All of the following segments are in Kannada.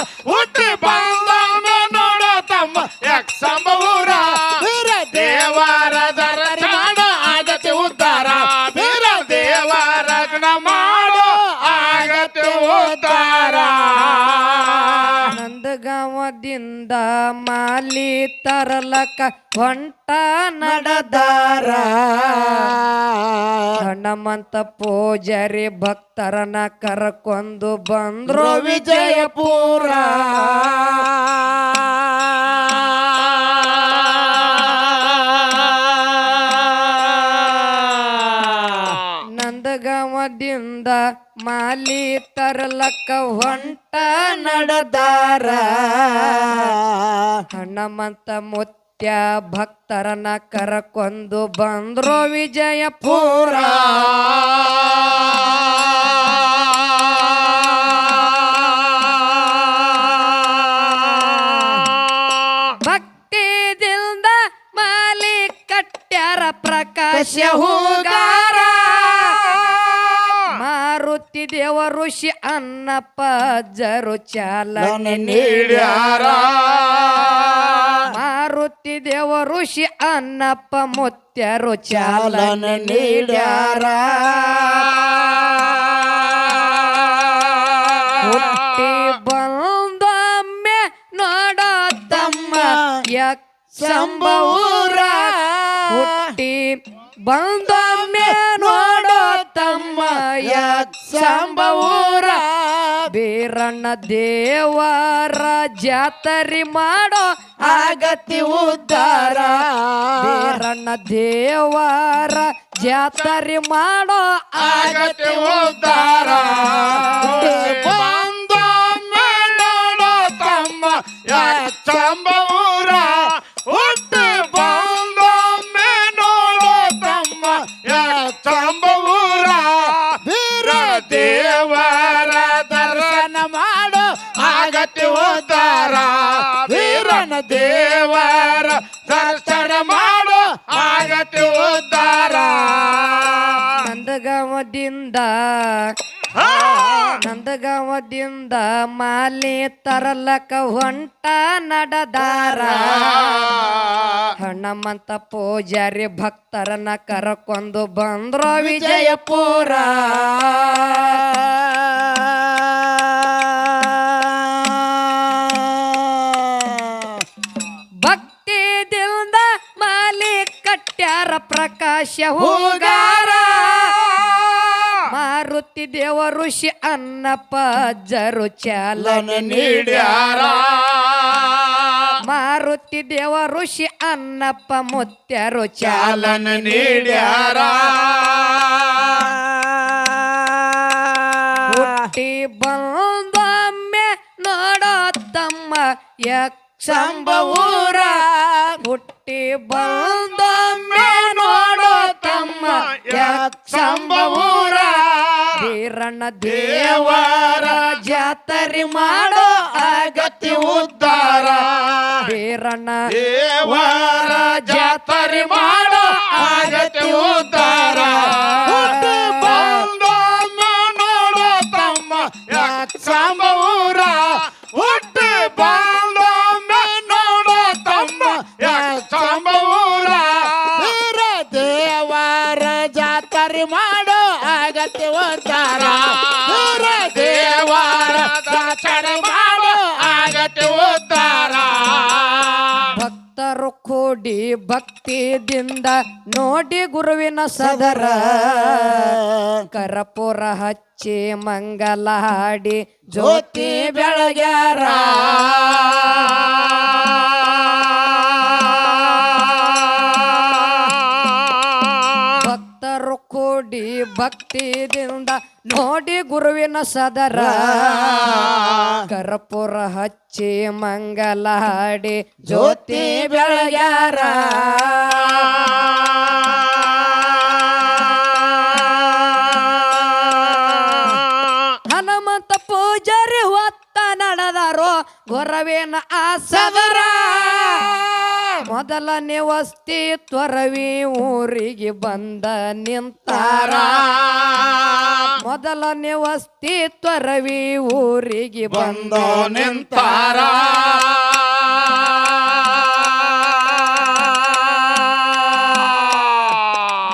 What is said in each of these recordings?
ಹುಟ್ಟಿ ನಂದಗಾವದಿಂದ ಮಾಲಿ ತರಲಕ ಹೊಂಟ ನಡದಾರ. ಹಣಮಂತ ಪೂಜಾರಿ ಭಕ್ತರನ ಕರ್ಕೊಂಡು ಬಂದ್ರು ವಿಜಯಪುರ. ಮಾಲಿ ತರಲಕ್ಕ ಹೊಂಟ ನಡದಾರ. ಹಣಮಂತ ಮುತ್ಯ ಭಕ್ತರನ ಕರಕೊಂದು ಬಂದ್ರು ವಿಜಯಪುರ. ಭಕ್ತಿದಿಂದ ಮಾಲಿ ಕಟ್ಟ್ಯಾರ ಪ್ರಕಾಶ ಹೂಗಾರ ದೇವ ಋಷಿ ಅನ್ನಪ್ಪ ಜರು ಚಾಲನೆ ನೀಡ್ಯಾರ ಮಾರುತಿ ದೇವ ಋಷಿ ಅನ್ನಪ್ಪ ಮುತ್ಯರು ಚಾಲನೆ ನೀಡ್ಯಾರ ಹುಟ್ಟಿ ಬಂದೊಮ್ಮೆ ನೋಡ ತಮ್ಮ ಯಾಕ್ ಸಂಭವೂರ ಹುಟ್ಟಿ ಬಂದೊಮ್ಮೆ ತಮ್ಮ ಯಾಕ್ ಸಂಭವೂರ ಬೀರಣ್ಣ ದೇವರ ಜಾತರಿ ಮಾಡೋ ಆಗತಿ ಉದ್ಧಾರ ಬೀರಣ್ಣ ದೇವರ ಜಾತರಿ ಮಾಡೋ ಆಗತಿ ಉದ್ಧಾರ ನಂದಗಾವದಿಂದ ಮಾಲಿ ತರಲಕ ಹೊಂಟ ನಡದಾರ. ಹಣಮಂತ ಪೂಜಾರಿ ಭಕ್ತರನ್ನ ಕರಕೊಂಡು ಬಂದ್ರ ವಿಜಯಪುರ. ಭಕ್ತಿ ದಿಲ್ದ ಮಾಲಿ ಕಟ್ಟ್ಯಾರ ಪ್ರಕಾಶ ಹೂಗಾರ. ಮಾರುತಿ ದೇವ ಋಷಿ ಅನ್ನಪ್ಪ ಜರು ಚಾಲನೆ ನೀಡ್ಯಾರ. ಮಾರುತಿ ದೇವ ಋಷಿ ಅನ್ನಪ್ಪ ಮುತ್ಯರು ಚಾಲನೆ ನೀಡ್ಯಾರ. ಹುಟ್ಟಿ ಬಂದೊಮ್ಮೆ ನೋಡೋ ತಮ್ಮ ಯಾಕ್ ಹುಟ್ಟಿ ಬಂದೊಮ್ಮೆ ನೋಡೋ ತಮ್ಮ ಯಾಕ್ ಸಂಭವೂರ ಬೀರಣ್ಣ ದೇವರ ಜಾತರಿ ಮಾಡೋ ಅಗತಿ ಉದ್ಧಾರ. ಬೀರಣ್ಣ ದೇವರ ಜಾತರಿ ಮಾಡೋ ಅಗತಿ ಬಂದೊಮ್ಮೆ ನೋಡೋ ತಮ್ಮ ಯಾಕ್ ಸಂಭವೂರ ಹುಟ್ಟಿ ಬಂದೊಮ್ಮೆ ನೋಡೋ ತಮ್ಮ ಯಾಕ್ ಮಾಡೋ ಆಗತ್ತೆ ಒಂತಾರ ಪೂರ ದೇವಾರ ಜಾತರಿ ಮಾಡೋ ಆಗತ್ತೆ ಒಂತಾರ ಭಕ್ತರು ಕೂಡಿ ಭಕ್ತಿದಿಂದ ನೋಡಿ ಗುರುವಿನ ಸದರ. ಕರಪುರ ಹಚ್ಚಿ ಮಂಗಲ ಹಾಡಿ ಜ್ಯೋತಿ ಬೆಳಗ್ಯಾರ. ಕೂಡಿ ಭಕ್ತಿದಿಂದ ನೋಡಿ ಗುರುವಿನ ಸದರ. ಕರ್ಪೂರ ಹಚ್ಚಿ ಮಂಗಲ ಹಾಡಿ ಜ್ಯೋತಿ ಬೆಳಗ್ಯಾರ. ಹನುಮಂತ ಪೂಜಾರಿ ಹೊತ್ತ ನಡೆದಾರೋ ಗುರುವಿನ ಆ ಸದರ. ಮೊದಲನೇ ನಿವಸ್ತಿ ತ್ವರವಿ ಊರಿಗೆ ಬಂದ ನಿಂತಾರ. ಮೊದಲ ನಿವಸ್ತಿ ತ್ವರವಿ ಊರಿಗೆ ಬಂದ ಬಂದು ನಿಂತಾರ.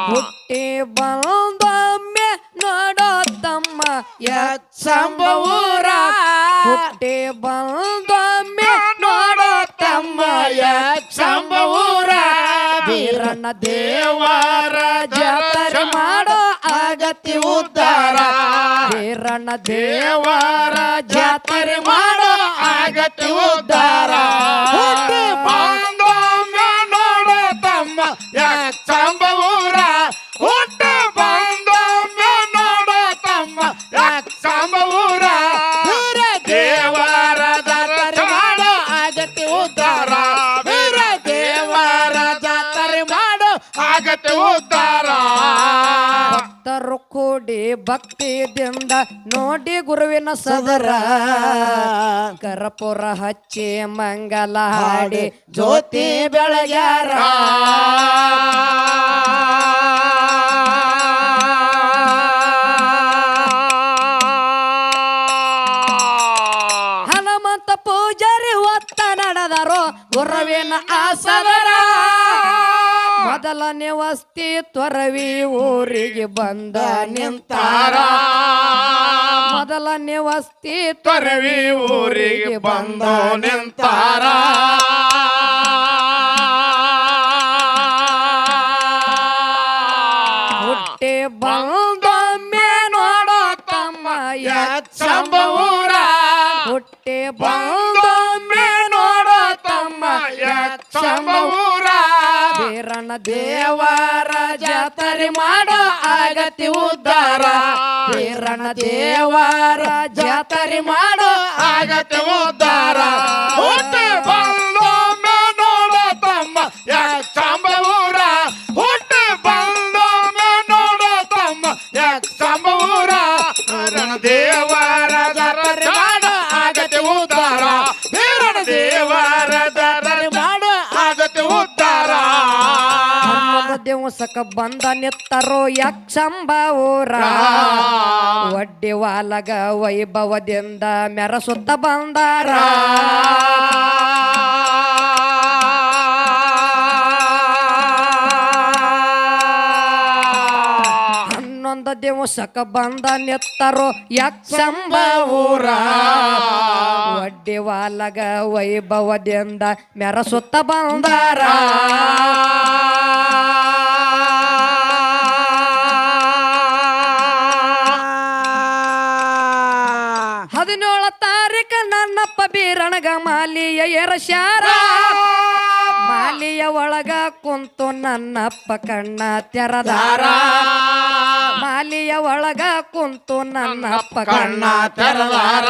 ಹುಟ್ಟಿ ಬಂದೊಮ್ಮೆ ನೋಡೋ ತಮ್ಮ ಸಂಭವೂರ ಹುಟ್ಟಿ ಬಂದೊಮ್ಮೆ ಬೀರಣ್ಣ ದೇವರ ಜಾತ್ರೆ ಮಾಡೋ ಆಗತಿ ಉದ್ಧಾರ. ಶರಣ ದೇವರ ಜಾತ್ರೆ ಮಾಡೋ ಆಗತಿ ಬಂದೊಮ್ಮೆ ನೋಡೋ ತಮ್ಮ ಯಾಕಂಬೂರ ಹುಟ್ಟ ಬಂದೊಮ್ಮೆ ಆಗತ್ತೆ ಉದ್ಧಾರ ಭಕ್ತರು ಕೂಡಿ ಭಕ್ತಿದಿಂದ ನೋಡಿ ಗುರುವಿನ ಸದರ. ಕರಪುರ ಹಚ್ಚಿ ಮಂಗಲ ಹಾಡಿ ಜ್ಯೋತಿ ಬೆಳಗ್ಯಾರ. ಹನುಮಂತ ಪೂಜಾರಿ ಹೊತ್ತ ನಡೆದರು ಗುರುವಿನ ಆಸದರ. ಮೊದಲನೇ ವಸ್ತಿ ತ್ವರವಿ ಊರಿಗೆ ಬಂದ ನಿಂತಾರ. ಮೊದಲನೇ ವಸ್ತಿ ತೊರವಿ ಊರಿಗೆ ಬಂದ ನಿಂತಾರ. ಹುಟ್ಟಿ ತಮ್ಮ ಸಂಭವೂರ ಹುಟ್ಟಿ ಬಂದೊಮ್ಮೆ ನೋಡೋ ತಮ್ಮ ಸಂಭವೂರ ಬೀರಣ್ಣ ದೇವರ ಜಾತ್ರೆ ಮಾಡೋ ಆಗತಿ ಉದ್ಧಾರ. ಬೀರಣ್ಣ ದೇವರ ಜಾತ್ರೆ ಮಾಡೋ ಆಗತಿ ಉದ್ಧಾರ. ಹುಟ್ಟಿ ದಿವಸಕ್ಕ ಬಂದ ನಿತ್ತರೋ ಯಕ್ಷಂಬ ಊರ. ಒಡ್ಡಿ ವಾಲಗ ವೈಭವದಿಂದ ಮೆರಸುತ್ತ ಬಂದಾರ. ಹನ್ನೊಂದು ದಿವಸಕ ಬಂದ ನಿತ್ತರೋ ಯಕ್ಷಂಬ ಊರ. ಒಡ್ಡಿ ವಾಲಗ ವೈಭವದಿಂದ ಮೆರಸುತ್ತ ಬಂದಾರ. ಮಾಲಿಯ ಎರಸ್ಯಾರ ಮಾಲಿಯ ಒಳಗ ಕುಂತು ನನ್ನಪ್ಪ ಕಣ್ಣ ತೆರದಾರ ಮಾಲಿಯ ಒಳಗ ಕುಂತು ನನ್ನಪ್ಪ ಕಣ್ಣ ತೆರದಾರ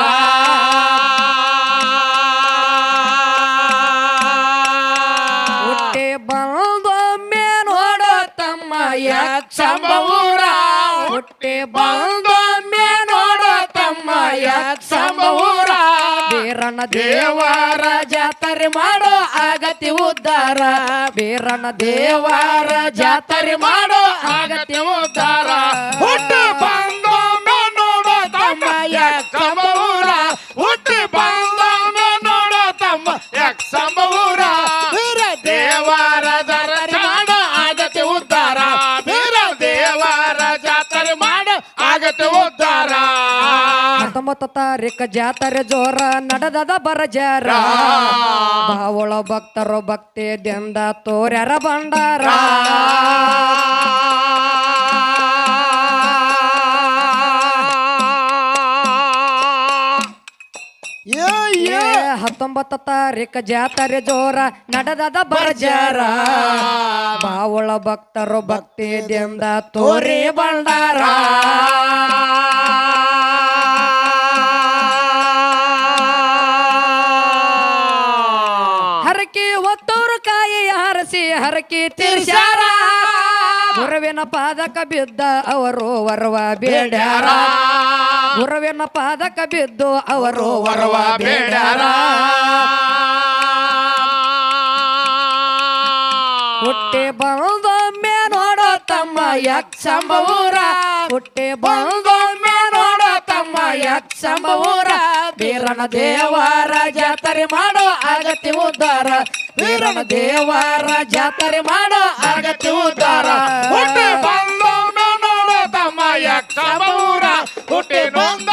ಹುಟ್ಟಿ ಬಂದೊಮ್ಮೆ ನೋಡ ತಮ್ಮ ಯಕ್ಷಂಬೂರ ಹುಟ್ಟಿ ಬಂದೊಮ್ಮೆ ನೋಡೋ ತಮ್ಮ ಯಕ್ಷಂಬೂರ ಬೀರಣ್ಣ ದೇವರ ಜಾತ್ರೆ ಮಾಡೋ ಆಗತಿ ಉದ್ಧಾರ ಬೀರಣ್ಣ ದೇವರ ಜಾತ್ರೆ ಮಾಡೋ ಆಗತಿ ಉದ್ಧಾರ ಹುಟ್ಟಿ ಬಂದೊಮ್ಮೆ ನೋಡೋ ತಮ್ಮ ಯಾಕೆ ಹುಟ್ಟು ಬಂದೊಮ್ಮೆ ನೋಡೋ ತಮ್ಮ ಸಂಭವೂರ ವೀರ ದೇವರ ಜಾತ್ರೆ ಆಗತಿ ಉದ್ಧಾರ ವೀರ ದೇವರ ಜಾತ್ರೆ ಮಾಡೋ ಆಗತ್ತೆ ಉದ್ಧಾರ ಹತ್ತೊಂಬತ್ತು ಜಾತರೆ ಜೋರ ನಡೆದದ ಬರಜಾರ ಬಾವಳ ಭಕ್ತರು ಭಕ್ತಿದಿಂದ ತೋರ್ಯಾರ ಬಂಡಾರ ಹತ್ತೊಂಬತ್ತ ತಾರೀಕ ಜಾತರೆ ಜೋರ ನಡೆದದ ಬರಜಾರ ಬಾವಳ ಭಕ್ತರು ಭಕ್ತಿದಿಂದ ತೋರಿ ಬಂಡಾರ ಹರಕಿ ತಿರ್ಸ್ಯಾರ. ಗುರುವಿನ ಪಾದಕ ಬಿದ್ದ ಅವರು ವರವ ಬೇಡ್ಯಾರ. ಗುರುವಿನ ಪಾದಕ ಬಿದ್ದು ಅವರು ವರವ ಬೇಡ್ಯಾರ. ಹುಟ್ಟಿ ಬಂದೊಮ್ಮೆ ನೋಡೋ ತಮ್ಮ ಯಕ್ಷ ಊರ ಹುಟ್ಟಿ ಬಂದ ತಮ್ಮ ಯಕ್ಷಂಬೂರ ವೀರನ ದೇವರ ಜಾತರೆ ಮಾಡೋ ಆಗತಿ ಉದ್ಧಾರ ವೀರನ ದೇವರ ಜಾತರೆ ಮಾಡೋ ಆಗತಿ ಉದ್ಧಾರ ಹುಟ್ಟಿ ಬಂದ ನೋಡ ತಮ್ಮ ಯಕ್ಷಮೂರ. ಹುಟ್ಟಿ ಬಂದ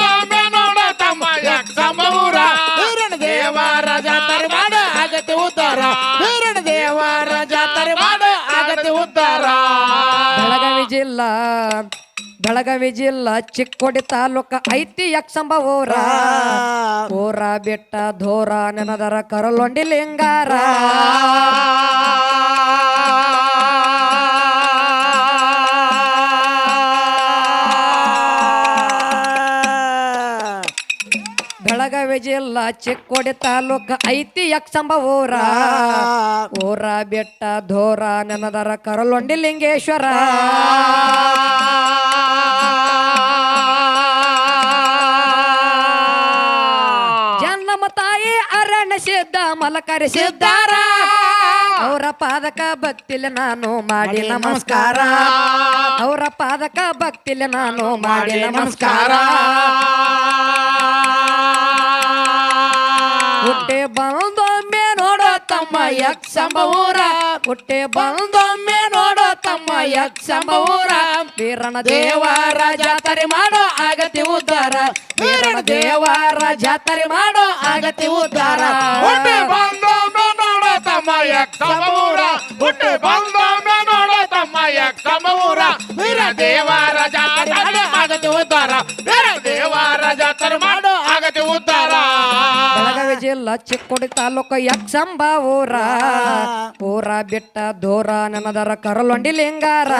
ನೋಡ ತಮ್ಮ ಯಕ್ಷಮೂರ. ವೀರನ ದೇವರ ಜಾತರೆ ಮಾಡೋ ಆಗತಿ ಉದ್ಧಾರ ವೀರನ ದೇವರ ಜಾತರೆ ಮಾಡೋ ಆಗತಿ ಉದ್ಧಾರ ಬೆಳಗಾವಿ ಜಿಲ್ಲಾ ಬೆಳಗಾವಿ ಜಿಲ್ಲಾ ಚಿಕ್ಕೋಡಿ ತಾಲೂಕ ಐತಿ ಯಕ್ಷಂಬ ಊರ ಊರ ಬೆಟ್ಟ ಧೋರ ನೆನದರ ಕರಲೊಂಡಿ ಲಿಂಗಾರ. ಬೆಳಗಾವಿ ಜಿಲ್ಲಾ ಚಿಕ್ಕೋಡಿ ತಾಲೂಕ ಐತಿ ಯಕ್ಷಂಬ ಊರ ಊರ ಬೆಟ್ಟ ಧೋರ ನೆನದರ ಕರಲೊಂಡಿ ಲಿಂಗೇಶ್ವರ. ಮಲಕರಿ ಸಿದ್ದಾರ ಅವರ ಪಾದಕ ಭಕ್ತಿಲೆ ನಾನು ಮಾಡಿ ನಮಸ್ಕಾರ. ಅವರ ಪಾದಕ ಭಕ್ತಿಲೆ ನಾನು ಮಾಡಿ ನಮಸ್ಕಾರ. ಹುಟ್ಟೆ ನೋಡೋ ತಮ್ಮ ಯಕ್ಷಂಬ ಊರ ಹುಟ್ಟೆ ಬಂದೊಮ್ಮೆ ನೋಡೋ ತಮ್ಮ ಯಕ್ಷಂಬ ಊರ ವೀರನ ದೇವರ ಜಾತ್ರೆ ಮಾಡೋ ಆಗತಿ ಉದ್ಧಾರ ವೀರನ ದೇವರ ಜಾತ್ರೆ ಮಾಡೋ ಆಗತಿ ಉದ್ಧಾರ ಹುಟ್ಟಿ ಬಂದೊಮ್ಮೆ ನೋಡೋ ತಮ್ಮ ಯಕ್ಷಮೂರ ಹುಟ್ಟಿ ಬಂದೊಮ್ಮೆ ನೋಡೋ ತಮ್ಮ ಯಕ್ಷಮೂರ ವೀರ ದೇವರ ಜಾತ್ರೆ ಆಗತಿ ಉದ್ಧಾರ ವೀರ ದೇವರ ಜಾತ್ರೆ ಮಾಡೋ ಆಗತಿ ಉದ್ಧಾರ ಜಿಲ್ಲಾ ಚಿಕ್ಕೋಡಿ ತಾಲೂಕು ಯಕ್ಷಂಬ ಊರ. ಊರ ಬಿಟ್ಟ ದೂರ ನನದರ ಕರಲೊಂಡಿ ಲಿಂಗಾರ.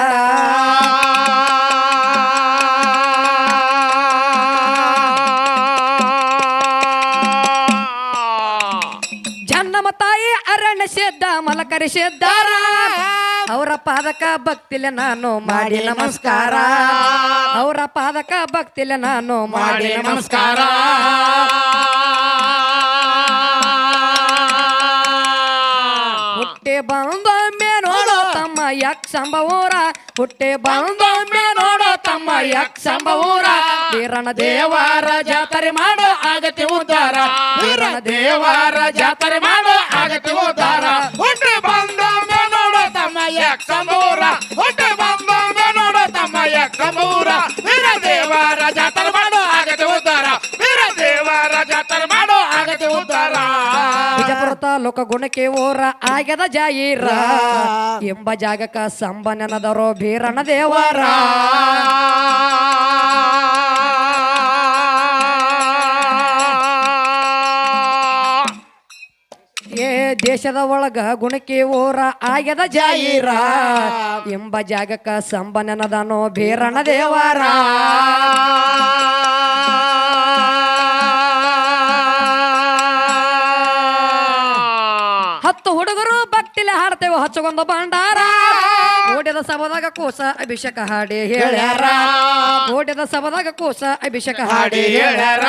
ಜನ್ನಮ ತಾಯಿ ಅರಣ್ಯ ಸಿದ್ಧ ಮಲಕರಿ ಸಿದ್ದಾರ ಅವರ ಪಾದಕ ಭಕ್ತಿಲೆ ನಾನು ಮಾಡಿ ನಮಸ್ಕಾರ. ಅವರ ಪಾದಕ ಭಕ್ತಿಲೆ ನಾನು ಮಾಡಿ ನಮಸ್ಕಾರ. ಯಕ್ಷಂಬ ಊರ, ಹುಟ್ಟೆ ಬಂದೊಮ್ಮೆ ನೋಡೋ ತಮ್ಮ ಯಕ್ಷಂಬ ಊರ. ವೀರನ ದೇವರ ಜಾತ್ರೆ ಮಾಡೋ, ಆಗತಿ ಉದ್ದಾರ. ವೀರನ ದೇವರ ಜಾತ್ರೆ ಮಾಡೋ, ಆಗತಿ ಉದ್ದಾರ. ಹುಟ್ಟಿ ಬಂದೊಮ್ಮೆ ನೋಡೋ ತಮ್ಮ ಯಕ್ಷಮೂರ ಹುಟ್ಟಿ ಬಂದೊಮ್ಮೆ ನೋಡೋ ತಮ್ಮ ವೀರ ಬಿಜಾಪುರ ತಾಲೂಕ ಗುಣಕ್ಕೆ ಓರ ಆಗ್ಯದ ಜಾಯಿರ. ಎಂಬ ಜಾಗಕ್ಕ ಸಂಬನದರೋ ಬೀರಣ ದೇವರ. ಏ ದೇಶದ ಒಳಗ ಗುಣಕ್ಕೆ ಓರ ಆಗ್ಯದ ಜಾಯಿರ. ಎಂಬ ಜಾಗಕ್ಕ ಸಂಬನದನೋ ಬೀರಣ ದೇವರ. ಹಚ್ಚಗೊಂದ ಭಂಡಾರ. ಓಡಿದ ಸಭದಾಗ ಕೋಸ ಅಭಿಷೇಕ ಹಾಡಿ ಹೇಳ್ಯಾರ. ಓಡಿದ ಸಭದಾಗ ಕೋಸ ಅಭಿಷೇಕ ಹಾಡಿ ಹೇಳ್ಯಾರ.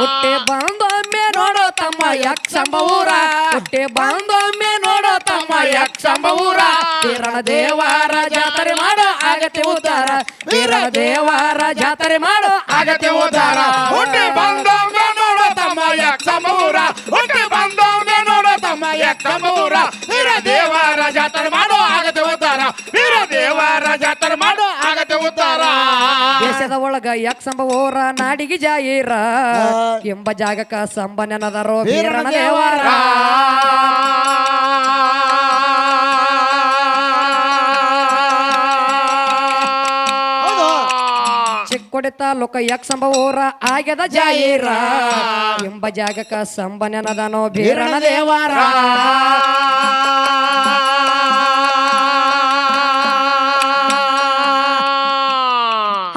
ಹುಟ್ಟೆ ಬಂದೊಮ್ಮೆ ನೋಡೋ ತಮ್ಮ ಯಕ್ಷಂಬೂರ ಹುಟ್ಟೆ ಬಂದೊಮ್ಮೆ ನೋಡೋ ತಮ್ಮ ಯಕ್ಷಂಬೂರ ವೀರನ ದೇವರ ಜಾತ್ರೆ ಮಾಡೋ ಆಗತ್ತೆ ಉದ್ದಾರ. ವೀರನ ದೇವರ ಜಾತ್ರೆ ಮಾಡೋ ಆಗತಿ ಉದ್ದಾರ. ಹುಟ್ಟೆ ಬಂದೊಮ್ಮೆ ನೋಡೋ ತಮ್ಮ ಯಕ್ಷಂಬೂರ ಹುಟ್ಟಿ ತಮ್ಮ ಯಕ್ಷಮೂರ ವೀರ ದೇವರ ಜಾತ್ರೆ ಮಾಡೋ ಆಗತೆ ಉತ್ತಾರ ವೀರ ದೇವರ ಜಾತ್ರೆ ಮಾಡೋ ಆಗತೆ ಉತ್ತಾರ ದೇಶದ ಒಳಗ ಯಕ್ಷಂಬ ಸಂಭವೋರ ನಾಡಿಗೆ ಜಾಯಿರ ಎಂಬ ಜಾಗಕ ಸಂಬನದರೋ ವೀರನ ದೇವರ. ಚಿಕ್ಕೋಡಿ ಲೋಕ ಯಕ್ ಊರ ಆಗ್ಯದ ಜಾಯಿರ. ಎಂಬ ಜಾಗಕ ಸಂಬನದನೋ ಬೀರಣ ದೇವಾರ.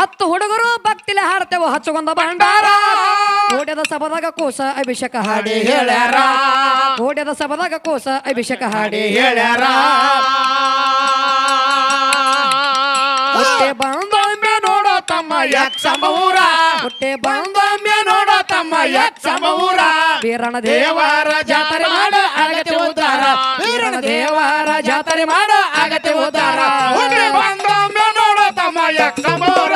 ಹತ್ತು ಹುಡುಗರು ಭಕ್ತಿಲೆ ಹಾಡ್ತೇವೆ ಹಚ್ಚಗೊಂದ ಭಂಡಾರ. ಓಡ್ಯದ ಸಭದಾಗ ಕೋಸ ಅಭಿಷೇಕ ಹಾಡಿ ಹೇಳ್ಯಾರ. ಓಡ್ಯದ ಸಭದಾಗ ಕೋಸ ಅಭಿಷೇಕ ಹಾಡಿ ಹೇಳ್ಯಾರ. ಯಕ್ಷಂಬ ಊರ ಹುಟ್ಟೆ ಬಂದೊಮ್ಮೆ ನೋಡ ತಮ್ಮ ತಮ್ಮ ಯಕ್ಷಮೂರ ವೀರಣ ದೇವರ ಜಾತ್ರೆ ಮಾಡ ಅಗತ್ಯ ಉದ್ದಾರ. ವೀರಣ ದೇವರ ಜಾತ್ರೆ ಮಾಡ ಅಗತ್ಯ ಉದ್ದಾರ. ಹುಟ್ಟೆ ಬಂದೊಮ್ಮೆ ನೋಡ ತಮ್ಮ ಯಕ್ಷಮೂರ